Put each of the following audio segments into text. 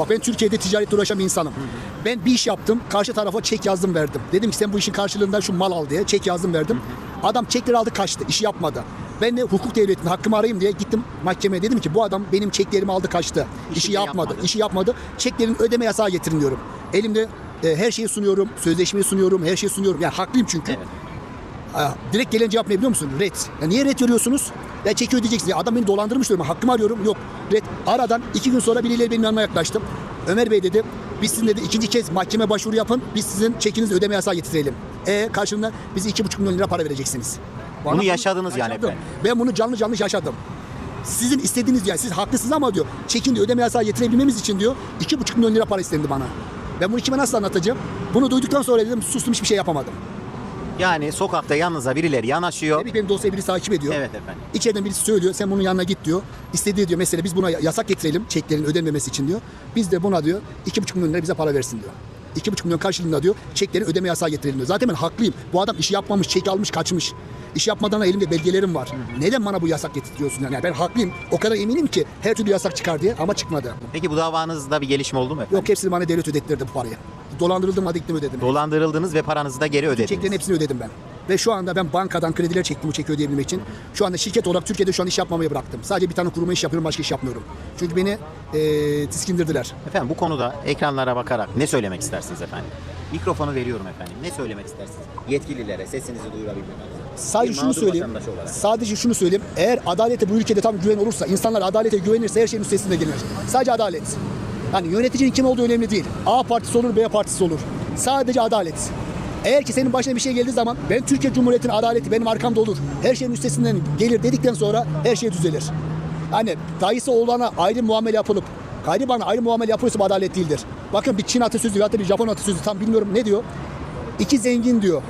Bak ben Türkiye'de ticaretle uğraşan bir insanım. Ben bir iş yaptım. Karşı tarafa çek yazdım verdim. Dedim ki sen bu işin karşılığında şu mal al diye çek yazdım verdim. Adam çekleri aldı kaçtı. işi yapmadı. Ben de hukuk devletinin hakkımı arayayım diye gittim mahkemeye. Dedim ki bu adam benim çeklerimi aldı kaçtı. İşi İşi yapmadı. yapmadı. İşi yapmadı. Çeklerin ödeme yasağı getirin diyorum. Elimde e, her şeyi sunuyorum. Sözleşmeyi sunuyorum. Her şeyi sunuyorum. Yani haklıyım çünkü. Evet. Direkt gelen cevap ne biliyor musun? Red. Ya niye red veriyorsunuz? Ya çeki ödeyeceksin. Ya adam beni dolandırmış diyorum. Hakkımı arıyorum. Yok. Red. Aradan iki gün sonra birileri benim yanıma yaklaştım. Ömer Bey dedi. Biz sizin dedi ikinci kez mahkeme başvuru yapın. Biz sizin çekinizi ödeme yasağı getirelim. E karşılığında bize iki buçuk milyon lira para vereceksiniz. Bana Bunu yaşadınız yani efendim. Ben bunu canlı canlı yaşadım. Sizin istediğiniz yani siz haklısınız ama diyor çekin diyor ödeme yasağı getirebilmemiz için diyor iki buçuk milyon lira para istendi bana. Ben bunu kime nasıl anlatacağım? Bunu duyduktan sonra dedim sustum hiçbir şey yapamadım. Yani sokakta yanınıza birileri yanaşıyor. Tabii benim dosyayı birisi takip ediyor. Evet efendim. İçeriden birisi söylüyor sen bunun yanına git diyor. İstediği diyor mesela biz buna yasak getirelim çeklerin ödenmemesi için diyor. Biz de buna diyor iki buçuk milyon lira bize para versin diyor. İki buçuk milyon karşılığında diyor çeklerin ödeme yasağı getirelim diyor. Zaten ben haklıyım. Bu adam işi yapmamış, çek almış, kaçmış. İş yapmadan da elimde belgelerim var. Neden bana bu yasak getiriyorsun yani? Ben haklıyım. O kadar eminim ki her türlü yasak çıkar diye ama çıkmadı. Peki bu davanızda bir gelişme oldu mu efendim? Yok hepsini bana devlet ödettirdi bu parayı. Dolandırıldım hadi gittim ödedim. Dolandırıldınız ve paranızı da geri ödediniz. Çeklerin hepsini ödedim ben. Ve şu anda ben bankadan krediler çektim bu çeki ödeyebilmek için. Şu anda şirket olarak Türkiye'de şu an iş yapmamayı bıraktım. Sadece bir tane kuruma iş yapıyorum, başka iş yapmıyorum. Çünkü beni eee tiskindirdiler. Efendim bu konuda ekranlara bakarak ne söylemek istersiniz efendim? Mikrofonu veriyorum efendim. Ne söylemek istersiniz? Yetkililere sesinizi duyurabilmek. Sadece Bir şunu mağdur söyleyeyim. vatandaş olarak. Sadece şunu söyleyeyim. Eğer adalete bu ülkede tam güven olursa, insanlar adalete güvenirse her şeyin üstesinde gelir. Sadece adalet. Yani yöneticinin kim olduğu önemli değil. A partisi olur, B partisi olur. Sadece adalet. Eğer ki senin başına bir şey geldiği zaman ben Türkiye Cumhuriyeti'nin adaleti benim arkamda olur. Her şeyin üstesinden gelir dedikten sonra her şey düzelir. Hani dayısı oğlana ayrı muamele yapılıp gayribana ayrı muamele yapılırsa bu adalet değildir. Bakın bir Çin atasözü ya da bir Japon atasözü tam bilmiyorum ne diyor. İki zengin diyor.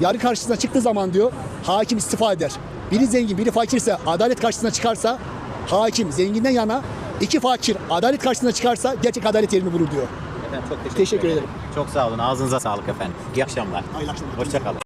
Yarı karşısına çıktığı zaman diyor hakim istifa eder. Biri zengin, biri fakirse adalet karşısına çıkarsa hakim zenginden yana, iki fakir adalet karşısına çıkarsa gerçek adalet yerini bulur diyor. Efendim çok teşekkür, Teşekkür ederim. Çok sağ olun. Ağzınıza sağlık efendim. İyi akşamlar. Hayırlı akşamlar. Hoşçakalın.